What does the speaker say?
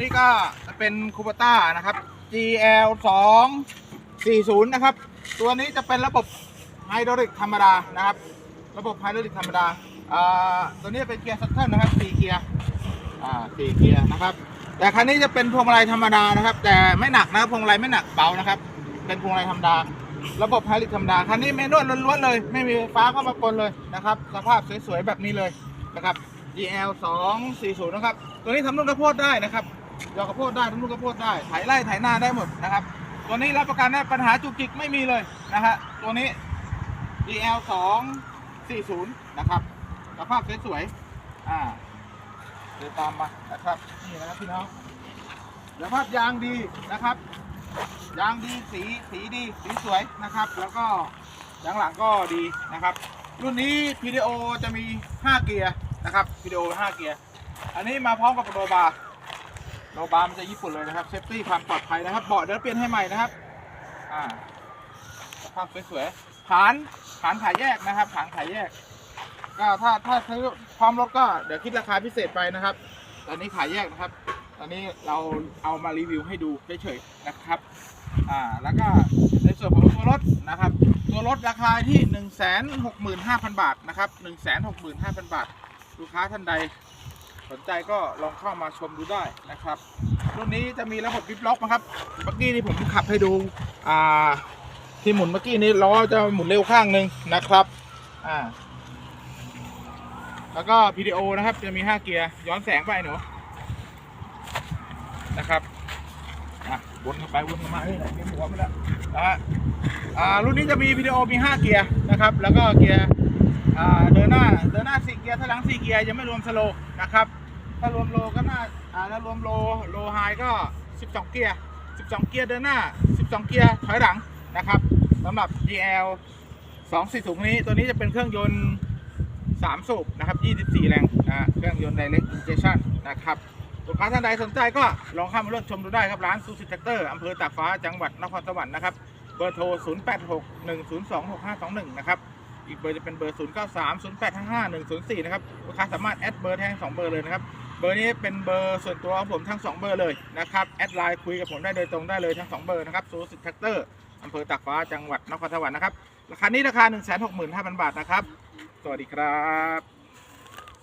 นี้ก็จะเป็นคูปต้านะครับ GL 2 40 นะครับ ตัวนี้จะเป็นระบบไฮดรอลิกธรรมดานะครับ ระบบไฮดรอลิกธรรมดาตัวนี้เป็นเกียร์ซัตเทิลนะครับสี่เกียร์สี่เกียร์นะครับ แต่คันนี้จะเป็นพวงมาลัยธรรมดานะครับ แต่ไม่หนักนะพวงมาลัยไม่หนักเบานะครับ เป็นพวงมาลัยธรรมดา ระบบไฮดรอลิกธรรมดาคันนี้เมนวลล้วนๆเลย ไม่มีไฟฟ้าเข้ามาปนเลยนะครับ สภาพสวยๆแบบนี้เลยนะครับ GL 2 40 นะครับ ตัวนี้ทำนุ่นกระโพดได้นะครับ ยอกระโพดได้ทำนุ่นกระโพดได้ไถไล่ไถนาได้หมดนะครับ ตัวนี้รับประกันได้ปัญหาจุกจิกไม่มีเลยนะฮะตัวนี้ DL 2 40นะครับสภาพสวยๆอ่าเดินตามมานะครับนี่นะครับพี่น้องสภาพยางดีนะครับ ยางดีสีสีดีสีสวยนะครับ แล้วก็ยางหลังก็ดีนะครับ รุ่นนี้ PDO จะมี 5 เกียร์นะครับ PDO 5เกียร์อันนี้มาพร้อมกับโรบาร์ โรบาร์มันจะญี่ปุ่นเลยนะครับเซฟตี้ความปลอดภัยนะครับ เบาะเดี๋ยวเปลี่ยนให้ใหม่นะครับ อ่าภาพสวยๆฐานฐานขายแยกนะครับฐานขายแยก ก็ถ้าถ้าซื้อพร้อมรถก็เดี๋ยวคิดราคาพิเศษไปนะครับ ตอนนี้ขายแยกนะครับ ตอนนี้เราเอามารีวิวให้ดูเฉยๆนะครับ อ่า แล้วก็ในส่วนของตัวรถนะครับ ตัวรถราคาที่ 1 6 5 0 0 0 บาทนะครับ 1 6 5 0 0 0 บาท ลูกค้าท่านใด สนใจก็ลองเข้ามาชมดูได้นะครับรุ่นนี้จะมีระบบบิฟล็อกนะครับเมื่อกี้นี่ผมขับให้ดูอ่าที่หมุนเมื่อกี้นี้ล้อจะหมุนเร็วข้างหนึ่งนะครับอ่าแล้วก็ PDO นะครับจะมี 5 เกียร์ย้อนแสงไปหนูนะครับอะวนไปวนเข้ามาเฮ้ยเกียร์หัวไปแล้วนะฮะอ่ารุ่นนี้จะมี PDO มี 5 เกียร์นะครับ แล้วก็เกียร์ เดินหน้าเดินหน้า4เกียร์ถอยหลัง4เกียร์ยังไม่รวมสโลนะครับถ้ารวมโลก็น่าถ้ารวมโลโลไฮก็ 12 เกียร์ 12 เกียร์เดินหน้า 12 เกียร์ถอยหลังนะครับสำหรับ GL 240นี้ตัวนี้จะเป็นเครื่องยนต์ 3 สูบนะครับ 24 แรงนะเครื่องยนต์ Direct Injection นะครับลูกค้าท่านใดสนใจก็ลองเข้ามาเลือกชมดูได้ครับ ร้านซูซิแท็กเตอร์อำเภอตากฟ้าจังหวัดนครสวรรค์นะครับ เบอร์โทร 0861026521 นะครับ อีกเบอร์จะเป็นเบอร์ 093085104 นะครับลูกค้าสามารถแอดเบอร์แทง2เบอร์เลยนะครับ เบอร์นี้เป็นเบอร์ส่วนตัวของผมทั้ง 2 เบอร์เลยนะครับ แอดไลน์คุยกับผมได้โดยตรงได้เลยทั้ง 2 เบอร์นะครับซูซิแท็กเตอร์อำเภอตากฟ้าจังหวัดนครสวรรค์นะครับ ราคานี้ราคา 165,000 บาทนะครับ สวัสดีครับ